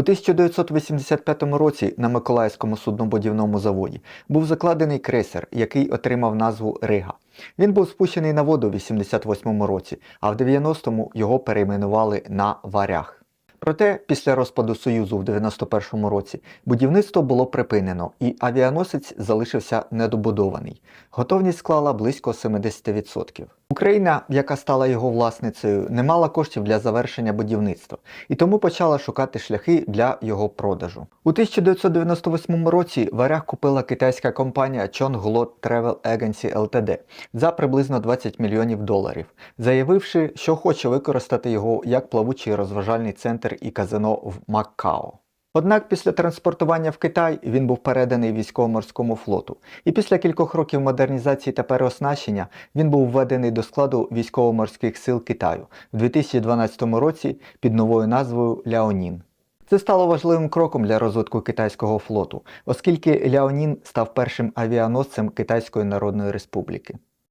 У 1985 році на Миколаївському суднобудівному заводі був закладений крейсер, який отримав назву Рига. Він був спущений на воду в 88 році, а в 90-му його перейменували на Варяг. Проте після розпаду Союзу в 91-му році будівництво було припинено і авіаносець залишився недобудований. Готовність склала близько 70%. Україна, яка стала його власницею, не мала коштів для завершення будівництва і тому почала шукати шляхи для його продажу. У 1998 році варяг купила китайська компанія Chongguo Travel Agency Ltd за приблизно 20 мільйонів доларів, заявивши, що хоче використати його як плавучий розважальний центр і казино в Маккао. Однак після транспортування в Китай він був переданий військово-морському флоту, і після кількох років модернізації та переоснащення він був введений до складу військово-морських сил Китаю в 2012 році під новою назвою Ляонін. Це стало важливим кроком для розвитку китайського флоту, оскільки Ляонін став першим авіаносцем Китайської Народної Республіки.